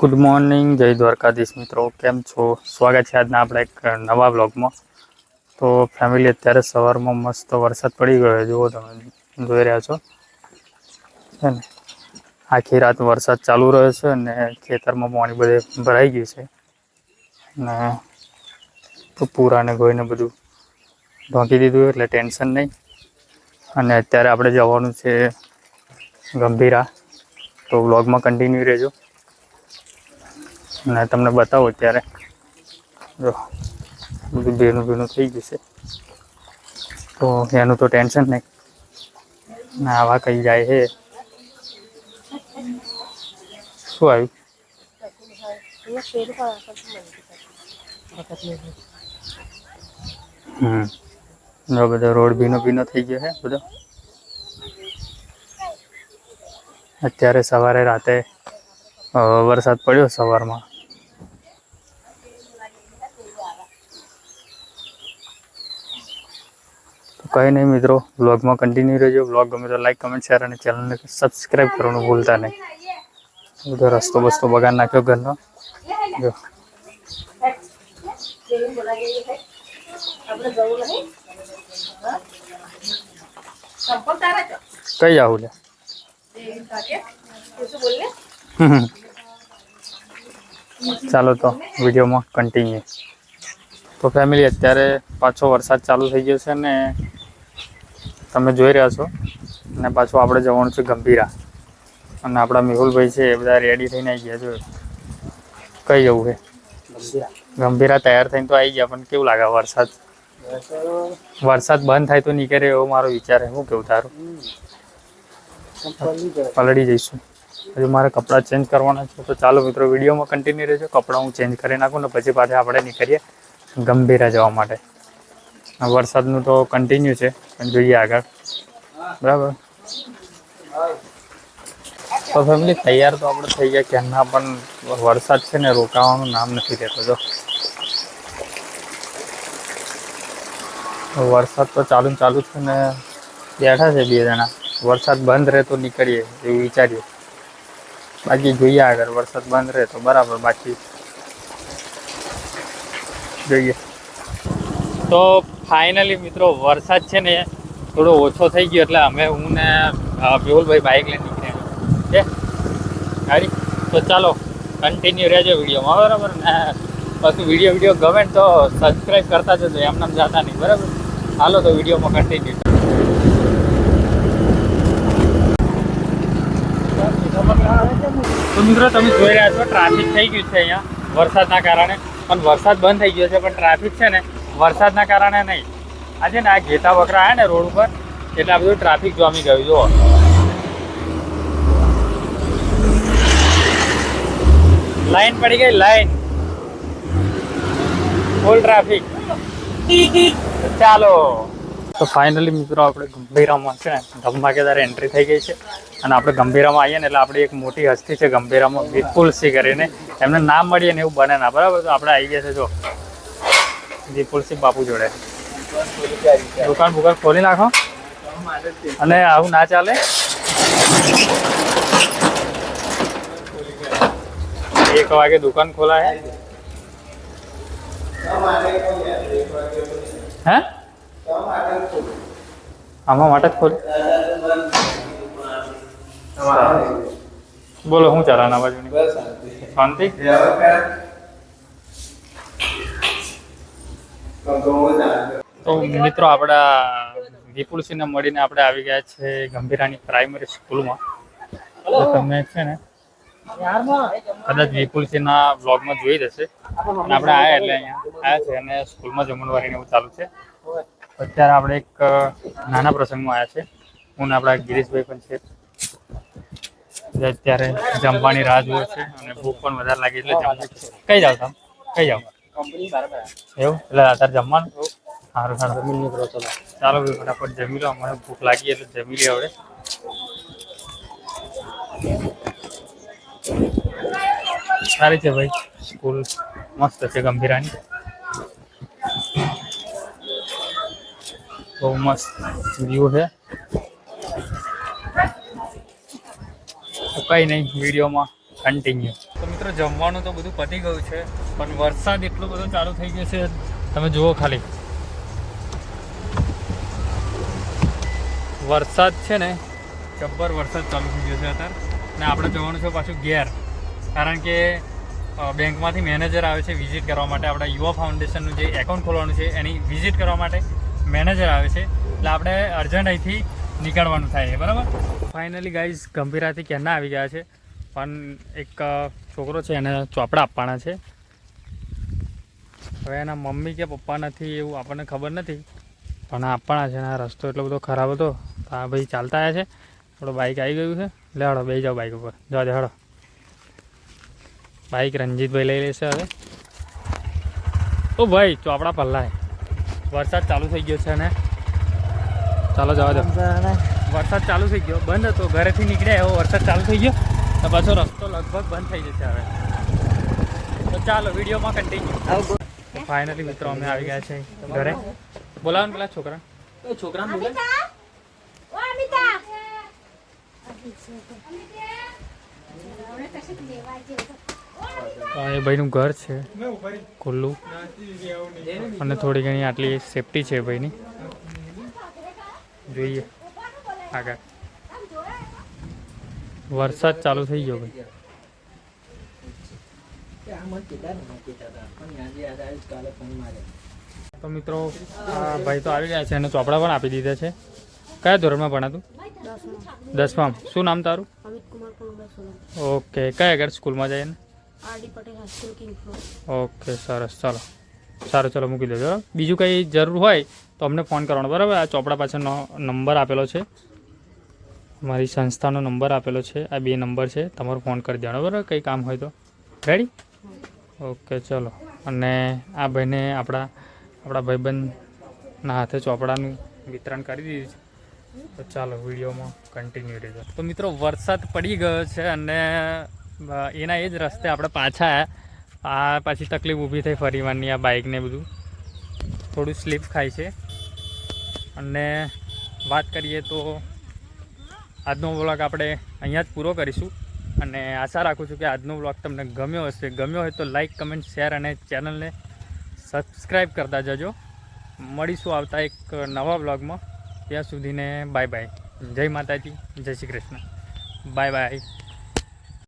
Good morning જય દ્વારકાધીશ મિત્રો. કેમ છો? સ્વાગત છે આજના આપણા એક નવા બ્લોગમાં તો ફેમિલી અત્યારે સવારમાં મસ્ત વરસાદ પડી ગયો જુઓ તમે, જોઈ રહ્યા છો? છે ને? આખી રાત વરસાદ ચાલુ રહ્યો છે અને ખેતરમાં પાણી બધે ભરાઈ ગયું છે. અને તો પૂરાને ગોઈને બધું ઢોંકી દીધું એટલે ટેન્શન નહીં. અને અત્યારે આપણે જવાનું છે ગંભીરા. તો વ્લોગમાં કન્ટિન્યુ રહેજો. અને તમને બતાવો અત્યારે. જો, બધું ભીનું ભીનું થઈ છે. તો એનું તો ટેન્શન નહીં. આવા કઈ જાય છે. શું આવ્યું? હમ. બધો રોડ ભીનો ભીનો થઈ ગયો છે બધો. અત્યારે સવારે રાતે વરસાદ પડ્યો સવારમાં. કંઈ નહીં મિત્રો બ્લોગમાં કન્ટિન્યુ રહેજો બ્લોગ ગમે તો લાઈક કમેન્ટ શેર અને ચેનલને સબસ્ક્રાઈબ કરવાનું ભૂલતા નહીં. બધો રસ્તો બસ્તો બગાડ નાખ્યો ઘરનો. જો. કઈ આવું લે? હમ. ચાલો તો વિડીયોમાં કન્ટિન્યુ તો ફેમિલી અત્યારે પાછો વરસાદ ચાલુ થઈ ગયો છે ને તમે જોઈ રહ્યા છો. અને પાછું આપણે જવાનું છે ગંભીરા. અને આપણા મેહુલભાઈ છે એ બધા રેડી થઈને આવી ગયા જો કઈ જવું છે? ગંભીરા. તૈયાર થઈને તો આવી ગયા પણ કેવું લાગે વરસાદ? વરસાદ બંધ થાય તો નીકળે એવો મારો વિચાર છે. શું કેવું તારું? પલડી જઈશું. હજુ મારે કપડાં ચેન્જ કરવાના છે. તો ચાલો મિત્રો વિડીયોમાં કન્ટિન્યુ રહેજો. કપડાં હું ચેન્જ કરી નાખું ને પછી પાછા આપણે નીકળીએ ગંભીરા જવા માટે. વરસાદનું તો કન્ટિન્યુ છે, પણ જોઈએ આગળ. બરાબર? તો ફેમિલી તૈયાર તો આપણે થઈ ગયા, ક્યારના પણ વરસાદ છે ને, રોકાવાનું નામ નથી લેતો, જો. વરસાદ તો ચાલુ ને ચાલુ છે ને, બેઠા છે બે જણા. વરસાદ બંધ રહે તો નીકળીએ, એવું વિચારીએ. બાકી જોઈએ આગળ, વરસાદ બંધ રહે તો બરાબર, બાકી જોઈએ. તો ફાઇનલી મિત્રો વરસાદ છે ને થોડો ઓછો થઈ ગયો એટલે અમે હું ને મેહુલભાઈ બાઇક લઈને નીકળ્યા. છે ગાડી તો ચાલો કન્ટિન્યુ રહેજો વિડીયોમાં બરાબર? ને પછી વીડિયો વીડિયો ગમે ને તો સબસ્ક્રાઈબ કરતા જજો એમને જાતા નહીં, બરાબર? હાલો તો વિડીયોમાં કન્ટિન્યુ તો મિત્રો તમે જોઈ રહ્યા છો ટ્રાફિક થઈ ગયું છે અહીંયા વરસાદના કારણે. પણ વરસાદ બંધ થઈ ગયો છે, પણ ટ્રાફિક છે ને વરસાદના કારણે નહીં. આજે ને આ ઘેટા બકરા આવ્યા ને રોડ ઉપર, એટલે બધું ટ્રાફિક જામી ગયું, જુઓ. લાઈન પડી ગઈ લાઈન ફૂલ ટ્રાફિક ચાલો. તો ફાઇનલી મિત્રો આપણે ગંભીરામાં છે ને, ધમાકેદાર એન્ટ્રી થઈ ગઈ છે. અને આપણે ગંભીરામાં આવીએ ને એટલે આપણી એક મોટી હસ્તી છે ગંભીરામાં વિપુલ સિંહ કરીને. એમને નામ મળીએ ને એવું બને ના, બરાબર? તો આપણે આવી ગયા છે, જો. વિપુલ સિંહ બાપુ જોડે. દુકાન બુકાન ખોલી નાખો. અને આવું ના ચાલે. એક વાગે દુકાન ખોલાય. હે? આમાં માટે જ ખોલ. બોલો શું ચાલે આના બાજુ શાંતિ? તો મિત્રો આપણા વિપુલસિંહને મળીને આપણે આવી ગયા છે ગંભીરાની પ્રાઇમરી સ્કૂલમાં તો તમે છે ને કદાચ વિપુલસિંહના બ્લોગમાં જોઈ જશે અને આપણે આયા એટલે અહીંયા આયા છે અને સ્કૂલમાં જમણવારીને એવું ચાલુ છે. અત્યારે આપણે એક નાના પ્રસંગમાં આવ્યા છે. હું આપણા ગિરીશભાઈ પણ છે. અત્યારે જમવાની રાહ જોવે છે અને ભૂખ પણ વધારે લાગી એટલે જમવું કઈ જાવ તમે? કઈ જાવ એવું? એટલે અત્યારે જમવાનું? સારું સારું. ચાલો ભાઈ ફટાફટ જમી લો. અમારે ભૂખ લાગી એટલે જમી લે હવે. સારી છે ભાઈ. સ્કૂલ મસ્ત છે ગંભીરાની. બહુ મસ્ત વ્યૂ છે. તો કંઈ નહીં વિડીયોમાં કન્ટિન્યુ તો મિત્રો જમવાનું તો બધું પતી ગયું છે, પણ વરસાદ એટલો બધો ચાલુ થઈ ગયો છે, તમે જુઓ ખાલી. વરસાદ છે ને, જબ્બર વરસાદ ચાલુ થઈ ગયો છે અત્યારે. ને આપણે જવાનું છે પાછું ઘેર, કારણ કે બેંકમાંથી મેનેજર આવે છે વિઝિટ કરવા માટે. આપણા યુવા ફાઉન્ડેશનનું જે એકાઉન્ટ ખોલવાનું છે, એની વિઝિટ કરવા માટે મેનેજર આવે છે. એટલે આપણે અર્જન્ટ અહીંથી નીકળવાનું થાય બરાબર? ફાઇનલી ગાઈઝ ગંભીરાથી ક્યારના આવી ગયા છે. પણ એક છોકરો છે એને ચોપડા આપવાના છે. હવે એના મમ્મી કે પપ્પા નથી એવું આપણને ખબર નથી. પણ આપવાના છે એના રસ્તો એટલો બધો ખરાબ હતો આ ભાઈ ચાલતા આવ્યા છે. આપણો બાઇક આવી ગયું છે. લે હળો બે જાઓ બાઇક ઉપર. જવા દે હળો. બાઇક રણજીતભાઈ લઈ લેશે હવે. ઓ ભાઈ ચોપડા પલ્લાય વરસાદ ચાલુ થઈ ગયો છે ને. ચાલો જવા દો. વરસાદ ચાલુ થઈ ગયો. બંધ હતો. ઘરેથી નીકળ્યા એવો વરસાદ ચાલુ થઈ ગયો. તો પાછો રસ્તો લગભગ બંધ થઈ જશે હવે. તો ચાલો વિડીયોમાં કન્ટિન્યુ ફાઇનલી મિત્રો અમે આવી ગયા છે ઘરે. બોલાવો ને પેલા છોકરા. છોકરા અમિતા ઓ અમિતા! એ ભાઈનું ઘર છે ખુલ્લું. અને થોડી ઘણી આટલી સેફટી છે ભાઈની. જોઈએ આગળ. વરસાદ ચાલુ થઈ ગયો તો મિત્રો ભાઈ તો આવી ગયા છે અને ચોપડા પણ આપી દીધા છે. કયા ધોરણમાં ભણાતું? દસમાં શું નામ તારું? ઓકે, કયા આગળ સ્કૂલમાં જાય ઓકે, સરસ, ચાલો. સારું, ચાલો, મૂકી દેજો. બીજું કંઈ જરૂર હોય તો અમને ફોન કરવાનો, બરાબર? આ ચોપડા પાછળનો નંબર આપેલો છે. મારી સંસ્થાનો નંબર આપેલો છે. આ બે નંબર છે. તમારો ફોન કરી દેવાનો, બરાબર? કંઈ કામ હોય તો. રેડી ઓકે ચલો. અને આ ભાઈને આપણા આપણા ભાઈબંધના હાથે ચોપડાનું વિતરણ કરી દીધું છે. તો ચાલો, વિડીયોમાં કન્ટિન્યુ રહેજો. તો મિત્રો, વરસાદ પડી ગયો છે અને એના એ જ રસ્તે આપણે પાછા આ પાછી તકલીફ ઊભી થઈ ફરીવાની આ બાઇકને બધું. થોડું સ્લીપ ખાય છે. અને વાત કરીએ તો આજનો વ્લોગ આપણે અહીંયા જ પૂરો કરીશું. અને આશા રાખું છું કે આજનો વ્લોગ તમને ગમ્યો હશે. ગમ્યો હોય તો લાઈક, કમેન્ટ, શેર અને ચેનલને સબસ્ક્રાઈબ કરતા જજો. મળીશું આવતા એક નવા વ્લોગમાં. ત્યાં સુધીને બાય બાય. જય માતાજી. જય શ્રી કૃષ્ણ. Bye bye.